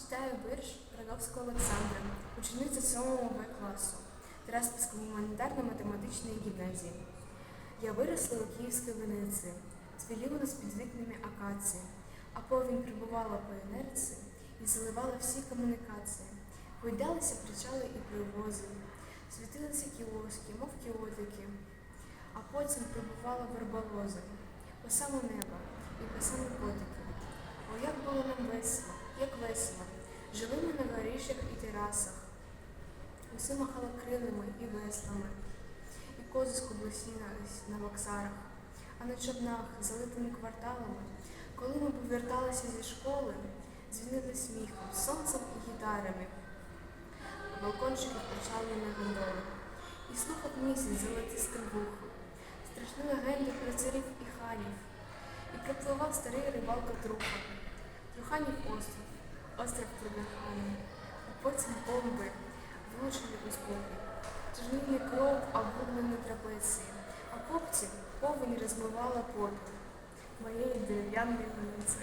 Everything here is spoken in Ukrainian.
Читаю вірш Рановського Олександра, учениця 7 В класу Тераспільської гуманітарно-математичної гімназії. Я виросла у Київській Венеції, звілівана з підвікними акації, а повінь прибувала по інерції і заливала всі комунікації. Гойдалися причали і привози, світилися кіоски, мов кіотики, а потім прибувала верболоза по саме небо і по самі котики. О, як було нам весело. Горішах і терасах. Уси махали крилами і веслами, і кози скублесінались на воксарах, а на човнах, залитими кварталами, коли ми поверталися зі школи, дзвінили сміхом, сонцем і гітарами. Балкончики кричали на гондоли. І слухав місяць золотистим вухом, страшні легенди про царів і ханів. І пропливав старий рибалка Труха, Труханів остров, остров Трудаханів, а потім бомби влучили у спокій. Чорнильний кров обгублені трапеці, а копці повені розмивала попіл моєї дерев'яної вулиці.